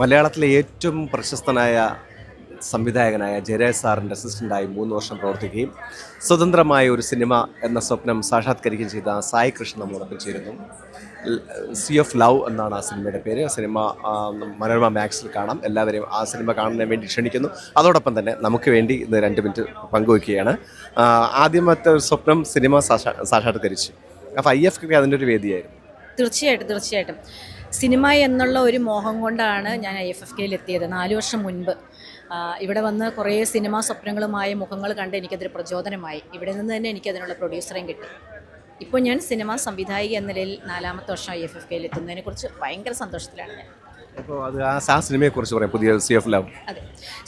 മലയാളത്തിലെ ഏറ്റവും പ്രശസ്തനായ സംവിധായകനായ ജയരാജ് സാറിന്റെ അസിസ്റ്റന്റായി മൂന്ന് വർഷം പ്രവർത്തിക്കുകയും സ്വതന്ത്രമായ ഒരു സിനിമ എന്ന സ്വപ്നം സാക്ഷാത്കരിക്കുകയും ചെയ്ത സായി കൃഷ്ണൻ നമ്മോടൊപ്പം ചേരുന്നു. സി ഓഫ് ലവ് എന്നാണ് ആ സിനിമയുടെ പേര്. ആ സിനിമ മനോരമ മാക്സിൽ കാണാം. എല്ലാവരെയും ആ സിനിമ കാണാൻ വേണ്ടി ക്ഷണിക്കുന്നു. അതോടൊപ്പം തന്നെ നമുക്ക് വേണ്ടി ഇന്ന് രണ്ട് മിനിറ്റ് പങ്കുവയ്ക്കുകയാണ്. ആദ്യമത്തെ സ്വപ്നം സിനിമ സാക്ഷാ സാക്ഷാത്കരിച്ചു. അപ്പോൾ ഐ എഫ് കെ അതിന്റെ ഒരു വേദിയായിരുന്നു. തീർച്ചയായിട്ടും തീർച്ചയായിട്ടും. സിനിമ എന്നുള്ള ഒരു മോഹം കൊണ്ടാണ് ഞാൻ ഐ എഫ് എഫ് കെയിൽ എത്തിയത് നാല് വർഷം മുൻപ്. ഇവിടെ വന്ന് കുറേ സിനിമാ സ്വപ്നങ്ങളുമായ മുഖങ്ങൾ കണ്ട് എനിക്കതൊരു പ്രചോദനമായി. ഇവിടെ നിന്ന് തന്നെ എനിക്കതിനുള്ള പ്രൊഡ്യൂസറേയും കിട്ടി. ഇപ്പോൾ ഞാൻ സിനിമാ സംവിധായിക എന്ന നിലയിൽ നാലാമത്തെ വർഷം ഐ എഫ് എഫ് കെയിൽ എത്തുന്നതിനെക്കുറിച്ച് ഭയങ്കര സന്തോഷത്തിലാണ് ഞാൻ. അപ്പോൾ അത് ആ പറയാം പുതിയ സി ഓഫ് ലവ് അതെ.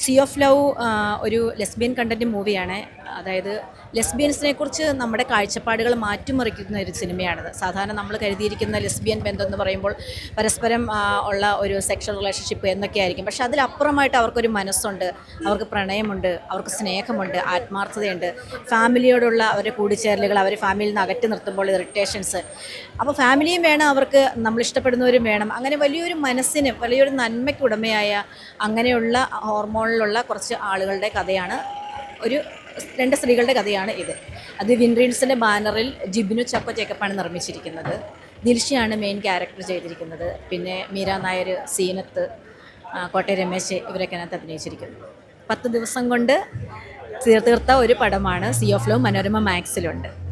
സി ഓഫ് ലവ് ഒരു ലെസ്ബിയൻ കണ്ടന്റ് മൂവിയാണ് അതായത് ലെസ്ബിയൻസിനെ കുറിച്ച് നമ്മുടെ കാഴ്ചപ്പാടുകൾ മാറ്റിമറിക്കുന്ന ഒരു സിനിമയാണത്. സാധാരണ നമ്മൾ കരുതിയിരിക്കുന്ന ലെസ്ബിയൻ ബന്ധം എന്ന് പറയുമ്പോൾ പരസ്പരം ഉള്ള ഒരു സെക്ഷൽ റിലേഷൻഷിപ്പ് എന്നൊക്കെ ആയിരിക്കും പക്ഷെ അതിലപ്പുറമായിട്ട് അവർക്കൊരു മനസ്സുണ്ട് അവർക്ക് പ്രണയമുണ്ട് അവർക്ക് സ്നേഹമുണ്ട് ആത്മാർത്ഥതയുണ്ട്. ഫാമിലിയോടുള്ള അവരുടെ കൂടിച്ചേരലുകൾ അവരെ ഫാമിലിയിൽ നിന്ന് അകറ്റി നിർത്തുമ്പോൾ ഇറിറ്റേഷൻസ് അപ്പോൾ ഫാമിലിയും വേണം അവർക്ക് നമ്മൾ ഇഷ്ടപ്പെടുന്നവരും വേണം. അങ്ങനെ വലിയൊരു മനസ്സിന് വലിയൊരു നന്മയ്ക്ക് ഉടമയായ അങ്ങനെയുള്ള ഹോർമോണിലുള്ള കുറച്ച് ആളുകളുടെ കഥയാണ്. ഒരു രണ്ട് സ്ത്രീകളുടെ കഥയാണ് ഇത്. അത് വിൻറീൻസിന്റെ ബാനറിൽ ജിബിനു ചപ്പ ചേക്കപ്പാണ് നിർമ്മിച്ചിരിക്കുന്നത്. ദിൽഷിയാണ് മെയിൻ ക്യാരക്ടർ ചെയ്തിരിക്കുന്നത്. പിന്നെ മീര നായർ സീനത്ത് കോട്ടയ രമേശ് ഇവരൊക്കെ അതിനകത്ത് അഭിനയിച്ചിരിക്കുന്നു. പത്ത് ദിവസം കൊണ്ട് തീർ- തീർത്ത ഒരു പടമാണ് സി ഓഫ് ലവ് മനോരമ മാക്സിലുണ്ട്.